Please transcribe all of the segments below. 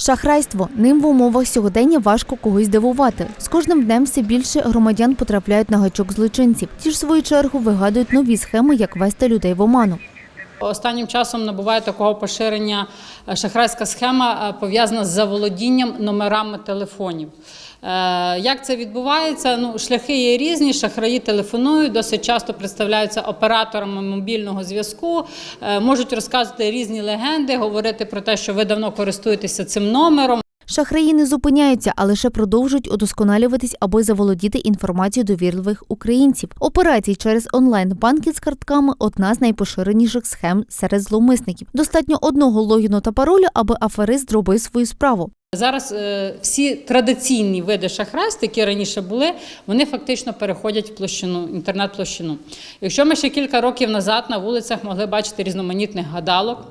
Шахрайство ним в умовах сьогодення важко когось дивувати. З кожним днем все більше громадян потрапляють на гачок злочинців. Ті ж в свою чергу вигадують нові схеми, як вести людей в оману. Останнім часом набуває такого поширення шахрайська схема е, пов'язана з заволодінням номерами телефонів. Е, Як це відбувається? Ну, шляхи є різні. Шахраї телефонують, досить часто представляються операторами мобільного зв'язку, е, можуть розказувати різні легенди, говорити про те, що ви давно користуєтеся цим номером. Шахраї не зупиняються, а лише продовжують удосконалюватись, аби заволодіти інформацією довірливих українців. Операції через онлайн-банки з картками одна з найпоширеніших схем серед зловмисників. Достатньо одного логіну та паролю, аби аферист зробив свою справу. Зараз е, всі традиційні види шахрайств, які раніше були, вони фактично переходять в площину, інтернет-площину. Якщо ми ще кілька років назад на вулицях могли бачити різноманітних гадалок,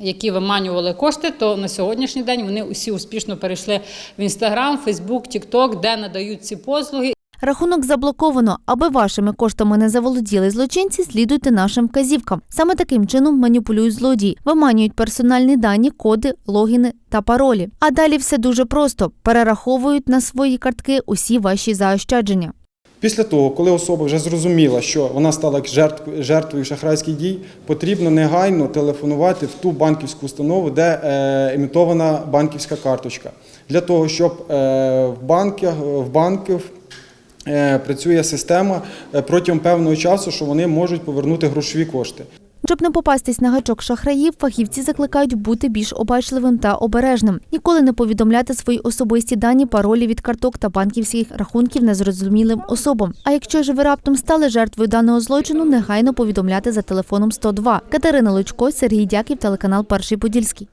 які виманювали кошти, то на сьогоднішній день вони усі успішно перейшли в Інстаграм, Фейсбук, Тікток, де надають ці послуги. Рахунок заблоковано. Аби вашими коштами не заволоділи злочинці, слідуйте нашим вказівкам. Саме таким чином маніпулюють злодії, виманюють персональні дані, коди, логіни та паролі. А далі все дуже просто: перераховують на свої картки усі ваші заощадження. Після того, коли особа вже зрозуміла, що вона стала жертв- жертвою шахрайських дій, потрібно негайно телефонувати в ту банківську установу, де е, імітована банківська карточка, для того, щоб е, в банків працює система е, протягом певного часу, що вони можуть повернути грошові кошти. Щоб не попастись на гачок шахраїв, фахівці закликають бути більш обачливим та обережним, ніколи не повідомляти свої особисті дані, паролі від карток та банківських рахунків незрозумілим особам. А якщо ж ви раптом стали жертвою даного злочину, негайно повідомляти за телефоном 102. Катерина Лучко, Сергій Дяків, телеканал Перший Подільський.